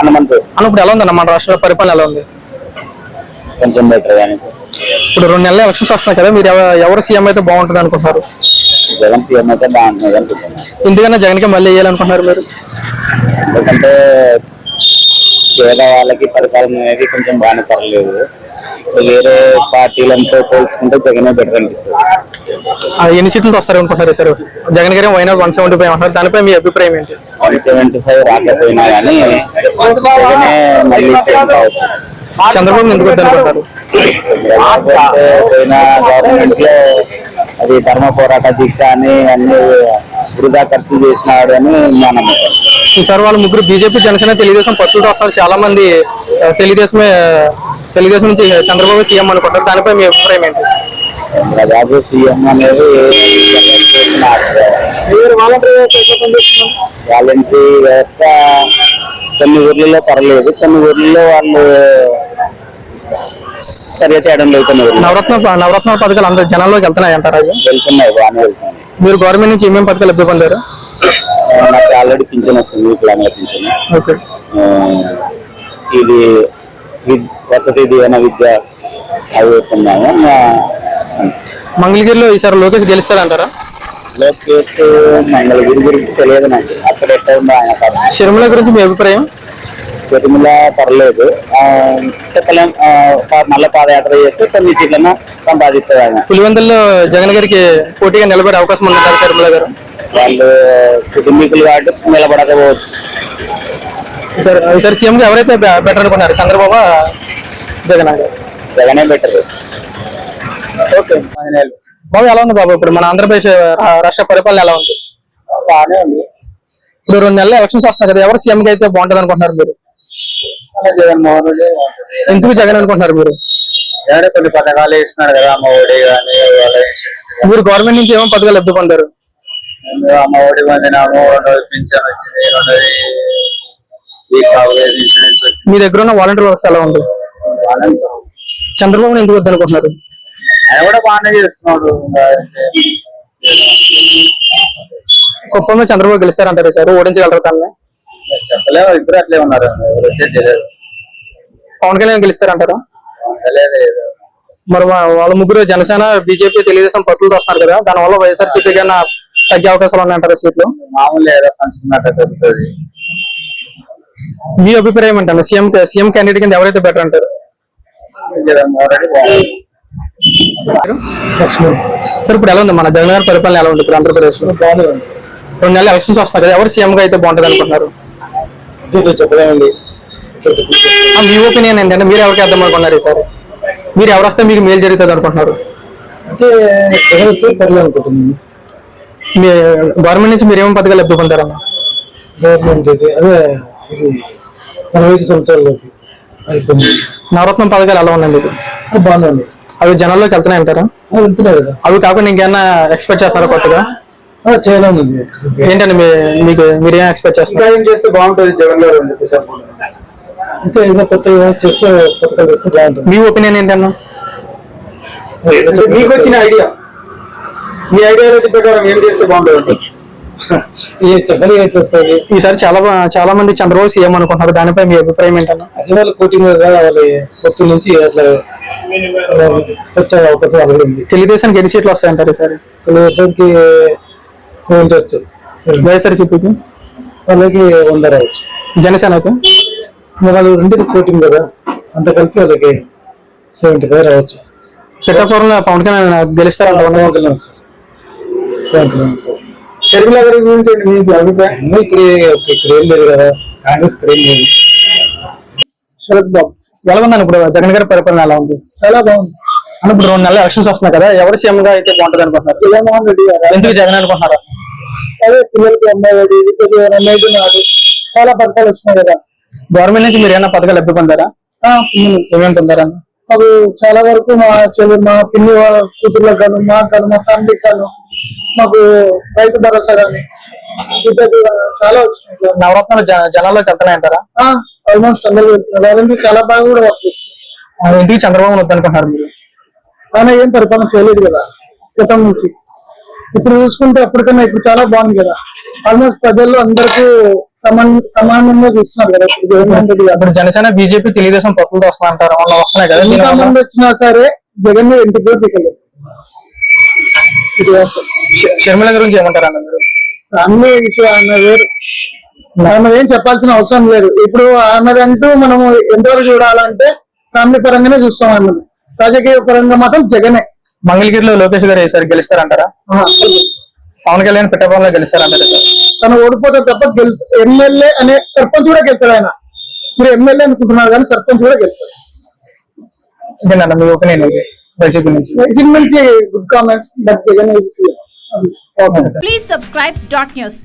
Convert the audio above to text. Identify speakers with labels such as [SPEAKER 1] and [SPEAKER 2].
[SPEAKER 1] హనుమంతు.
[SPEAKER 2] అన్న ఇప్పుడు ఎలా ఉందన్న మన రాష్ట్ర పరిపాలన ఎలా ఉంది?
[SPEAKER 1] కొంచెం బెటర్ కానీ
[SPEAKER 2] ఇప్పుడు రెండు నెలల ఎలక్షన్స్ వస్తున్నాయి కదా మీరు ఎవ- ఎవరు సీఎం అయితే బాగుంటుంది అనుకుంటున్నారు?
[SPEAKER 1] జగన్ సీఎం అయితే బాగుంటుంది అనుకుంటున్నాను.
[SPEAKER 2] ఎందుకన్నా జగన్కి మళ్ళీ వేయాలనుకుంటున్నారు మీరు?
[SPEAKER 1] ఎందుకంటే పేద వాళ్ళకి పరిపాలన అనేది కొంచెం బాగానే పర్లేదు. వేరే పార్టీలతో పోల్చుకుంటే జగనే బెటర్ అనిపిస్తుంది.
[SPEAKER 2] ఆ, ఎన్ని సీట్లతో వస్తారు అనుకుంటున్నారు సార్? జగన్ గారు వైనాడు వన్ సెవెంటీ ఫైవ్ అంటున్నారు. దానిపై మీ అభిప్రాయం ఏంటి?
[SPEAKER 1] వన్ సెవెంటీ ఫైవ్ రాకపోయినా కానీ జగనే మళ్ళీ సీఎం కావచ్చు.
[SPEAKER 2] చంద్రబాబు ఎందుకు
[SPEAKER 1] పోయిన గవర్నమెంట్లో అది ధర్మ పోరాట దీక్ష అని అన్ని వృధా ఖర్చు చేసినాడు అని మా నమ్మకం.
[SPEAKER 2] ఈసారి వాళ్ళు ముగ్గురు బీజేపీ జనసేన తెలుగుదేశం పత్తులతో వస్తారు. చాలా మంది తెలుగుదేశమే తెలుగుదేశం నుంచి చంద్రబాబు సీఎం అనుకుంటారు. దానిపై మీ అభిప్రాయం ఏంటి?
[SPEAKER 1] చంద్రబాబు సీఎం అనేది వాలంటరీ వ్యవస్థ కొన్ని ఊర్లలో పర్లేదు. కొన్ని ఊర్లలో వాళ్ళు సరిగా చేయడం లేదు కొన్ని ఊర్లో
[SPEAKER 2] నవరత్న నవరత్న పథకాలు అందరు జనాల్లోకి వెళ్తున్నాయి అంటారు అవి
[SPEAKER 1] వెళ్తున్నాయి బాగానే వెళ్తున్నాయి.
[SPEAKER 2] మీరు గవర్నమెంట్ నుంచి ఏమేమి పథకాలు లబ్ధి పొందారు?
[SPEAKER 1] నాకు ఆల్రెడీ పింఛన్ వస్తుంది వికలాంగుల పింఛన్.
[SPEAKER 2] ఓకే.
[SPEAKER 1] ఇది వసతి దీవెన విద్య అవి
[SPEAKER 2] మంగళగిరిలో ఈసారి లోకేష్ గెలుస్తారంటారా
[SPEAKER 1] లోకేష్ మంగళగిరి గురించి తెలియదు నాకు. అక్కడ ఎట్లా ఉందో ఆయన.
[SPEAKER 2] షర్మిల గురించి మీ అభిప్రాయం?
[SPEAKER 1] శర్మిల పర్లేదు. చెప్పలేం. మళ్ళీ పాదయాత్ర చేస్తే కొన్ని సీట్లను సంపాదిస్తుంది ఆయన.
[SPEAKER 2] పులివెందుల్లో జగన్ గారికి పోటీగా నిలబడే అవకాశం ఉందంటారు షర్మిల గారు?
[SPEAKER 1] వాళ్ళు కుటుంబీకులు కాబట్టి నిలబడకపోవచ్చు.
[SPEAKER 2] ఈసారి ఈసారి సీఎం గా ఎవరైతే బెటర్ అనుకున్నారు చంద్రబాబు జగన్
[SPEAKER 1] జగనే బెటర్
[SPEAKER 2] ఓకే. బాబు ఎలా ఉంది బాబు? ఇప్పుడు మన ఆంధ్రప్రదేశ్ రాష్ట్ర పరిపాలన ఎలా ఉంది?
[SPEAKER 1] బాగానే ఉంది.
[SPEAKER 2] ఇప్పుడు రెండు నెలల ఎలక్షన్స్ వస్తున్నాయి కదా ఎవరు సీఎం గా అయితే బాగుంటుంది అనుకుంటున్నారు మీరు?
[SPEAKER 1] జగన్మోహన్ రెడ్డి
[SPEAKER 2] ఎందుకు జగన్ అనుకుంటున్నారు మీరు?
[SPEAKER 1] కొన్ని పథకాలు వేసినాడు కదా అమ్మ ఒడి కానీ
[SPEAKER 2] మీరు గవర్నమెంట్ నుంచి ఏమో పథకాలు లబ్ధి పొందారు
[SPEAKER 1] అమ్మ ఒడి పొందినాము రెండోది పింఛన్ వచ్చింది. రెండోది
[SPEAKER 2] మీ దగ్గర ఉన్న వాలంటీర్ వ్యవస్థ ఎలా ఉంది? చంద్రబాబు ఎందుకు వద్దనుకుంటున్నారు?
[SPEAKER 1] ఆయన కూడా బాగానే చేస్తున్నాడు.
[SPEAKER 2] కుప్పంలో చంద్రబాబు గెలుస్తారంటారు సార్ ఓడించగలరు తనని
[SPEAKER 1] చెప్పలేము ఇద్దరు అట్లే ఉన్నారు.
[SPEAKER 2] పవన్ కళ్యాణ్ గెలుస్తారంటారా? మరి వాళ్ళ ముగ్గురు జనసేన బీజేపీ తెలుగుదేశం పట్టులతో వస్తున్నారు కదా దానివల్ల వైఎస్ఆర్సీపీ కన్నా తగ్గే అవకాశాలు ఉన్నాయంటారా సీట్లు?
[SPEAKER 1] మామూలు ఏదో
[SPEAKER 2] మీ అభిప్రాయం ఏంటంటే సీఎం సీఎం క్యాండిడేట్ కింద ఎవరైతే బెటర్ అంటారు? సార్ ఇప్పుడు ఎలా ఉంది? మన జగన్ గారి పరిపాలన ఎలా ఉంది ఇప్పుడు ఆంధ్రప్రదేశ్లో రెండు నెలలు ఎలక్షన్స్ వస్తున్నాయి కదా ఎవరు సీఎం గా అయితే బాగుంటుంది అనుకుంటున్నారు?
[SPEAKER 1] చెప్పలేమండి
[SPEAKER 2] మీ ఒపీనియన్ ఏంటంటే మీరు ఎవరికి అర్థం అనుకున్నారు ఈసారి మీరు ఎవరు వస్తే మీకు మేలు జరుగుతుంది అనుకుంటున్నారు?
[SPEAKER 1] అంటే సార్ అనుకుంటున్నాను.
[SPEAKER 2] మీ గవర్నమెంట్ నుంచి మీరు ఏమేమి పథకాలు లబ్ధి
[SPEAKER 1] గవర్నమెంట్ అదే ఇది నలభై ఐదు సంవత్సరాలలోకి అయిపోయింది.
[SPEAKER 2] నవరత్నం పథకాలు ఎలా ఉన్నాయి మీకు?
[SPEAKER 1] అది బాగుందండి
[SPEAKER 2] అవి జనాల్లోకి వెళ్తున్నాయి అంటారా
[SPEAKER 1] అది వెళ్తున్నాయి కదా.
[SPEAKER 2] అవి కాకుండా ఇంకేమైనా ఎక్స్పెక్ట్ చేస్తారా కొత్తగా?
[SPEAKER 1] ఆ, చాలా ఉంది
[SPEAKER 2] ఏంటంటే మీ మీకు మీరు ఏం ఎక్స్పెక్ట్
[SPEAKER 1] ఇంకా
[SPEAKER 2] చేస్తున్నారు
[SPEAKER 1] ఏం చేస్తే బాగుంటుంది జగన్ గారు అని చెప్పేసి అనుకుంటున్నాను. ఇంకా ఏదైనా కొత్త ఏమైనా చేస్తే కొత్తగా చేస్తే బాగుంటుంది.
[SPEAKER 2] మీ ఒపీనియన్ ఏంటన్నా?
[SPEAKER 1] అంటే మీకు వచ్చిన ఐడియా మీ ఐడియాలజీ ప్రకారం ఏం చేస్తే బాగుంటుంది? చెప్పని
[SPEAKER 2] ఈసారి చాలా చాలా మంది చంద్రబాబు సీఎం అనుకుంటున్నారు. దానిపై మీ అభిప్రాయం ఏంటన్నా?
[SPEAKER 1] అదే వాళ్ళ కోటింగ్ వాళ్ళ కొత్త నుంచి అట్లా వచ్చే అవకాశం ఉంది.
[SPEAKER 2] తెలుగుదేశానికి ఎన్ని సీట్లు వస్తాయంటారు ఈసారి?
[SPEAKER 1] తెలుగుదేశానికి సెవెంటీ వచ్చు
[SPEAKER 2] వైఎస్ఆర్సీపీకి?
[SPEAKER 1] వాళ్ళకి వంద రావచ్చు.
[SPEAKER 2] జనసేనకి?
[SPEAKER 1] వాళ్ళు రెండుకి కోటింగ్ కదా అంత కలిపి వాళ్ళకి సెవెంటీ ఫైవ్ రావచ్చు.
[SPEAKER 2] పిఠాపురంలో పవన్ కళ్యాణ్ గెలుస్తారంట.
[SPEAKER 1] పవన్ కళ్యాణ్ సార్ పవన్ కళ్యాణ్ సార్ షర్మిల గారి గురించి మీకు అభిప్రాయం? అన్నీ ఇక్కడ ఇక్కడ ఏం లేదు కదా కాంగ్రెస్ ఇక్కడ ఏం లేదు.
[SPEAKER 2] శరత్ బాబు ఎలా ఉందని ఇప్పుడు? జగన్ గారి పరిపాలన ఎలా ఉంది?
[SPEAKER 1] చాలా బాగుంది.
[SPEAKER 2] అని ఇప్పుడు రెండు నెలల ఎలక్షన్స్ వస్తున్నాయి కదా ఎవరు సీఎం గా అయితే బాగుంటుంది అనుకుంటున్నారు?
[SPEAKER 1] జగన్మోహన్ రెడ్డి గారు.
[SPEAKER 2] ఎందుకు జగన్ అనుకుంటున్నారా?
[SPEAKER 1] అదే పిల్లలకి అమ్మాయి నాడు చాలా పథకాలు వచ్చినాయి కదా.
[SPEAKER 2] గవర్నమెంట్ నుంచి మీరు ఏమైనా పథకాలు లబ్ధి పొందారా?
[SPEAKER 1] ఆ,
[SPEAKER 2] ఏమేమి పొందారన్న
[SPEAKER 1] మాకు చాలా వరకు మా చెల్లి మా పిన్ని వాళ్ళ కూతుర్లకు గాను మా గాను మా ఫ్యామిలీకి గాను మాకు రైతు భరోసా కానీ చాలా వచ్చినాయి.
[SPEAKER 2] నవరత్నాలు జనాల్లోకి వెళ్తున్నాయంటారా?
[SPEAKER 1] ఆల్మోస్ట్ అందరూ వెళ్తున్నారు. చాలా బాగా కూడా వర్క్ చేస్తారు
[SPEAKER 2] ఆ, ఎందుకు చంద్రబాబు వద్దనుకుంటున్నారు మీరు?
[SPEAKER 1] కానీ ఏం పరిపాలన చేయలేదు కదా గతం నుంచి.
[SPEAKER 3] ఇప్పుడు చూసుకుంటే అప్పటికన్నా ఇప్పుడు చాలా బాగుంది కదా. ఆల్మోస్ట్ ప్రజల్లో అందరికీ సమాన సమానంగా చూస్తున్నారు కదా ఇప్పుడు జగన్మోహన్ రెడ్డి
[SPEAKER 2] ఇప్పుడు జనసేన బీజేపీ తెలుగుదేశం పొత్తులతో వస్తా అంటారు వాళ్ళు వస్తున్నాయి కదా
[SPEAKER 3] ఎంత మంది వచ్చినా సరే జగన్ ఇంటికి కూడా
[SPEAKER 2] షర్మిల గురించి ఏమంటారు అన్న మీరు?
[SPEAKER 3] అన్ని విషయం ఆమె వేరు. ఆమె ఏం చెప్పాల్సిన అవసరం లేదు. ఇప్పుడు అంటూ మనము ఎంతవరకు చూడాలంటే ఫ్యామిలీ పరంగానే చూస్తాం ఆమెను రాజకీయ పరంగా మాత్రం జగనే.
[SPEAKER 2] మంగళగిరిలో లోకేష్ గారు ఈసారి గెలుస్తారంటారా? పవన్ కళ్యాణ్ పిట్టపవన్లో గెలుస్తారంటారు
[SPEAKER 3] తను ఓడిపోతే తప్ప గెలిచి ఎమ్మెల్యే అనే సర్పంచ్ కూడా గెలిచాడు ఆయన. మీరు ఎమ్మెల్యే అనుకుంటున్నారు కానీ సర్పంచ్ కూడా గెలిచాడు
[SPEAKER 2] మీ opinion
[SPEAKER 4] please subscribe dot news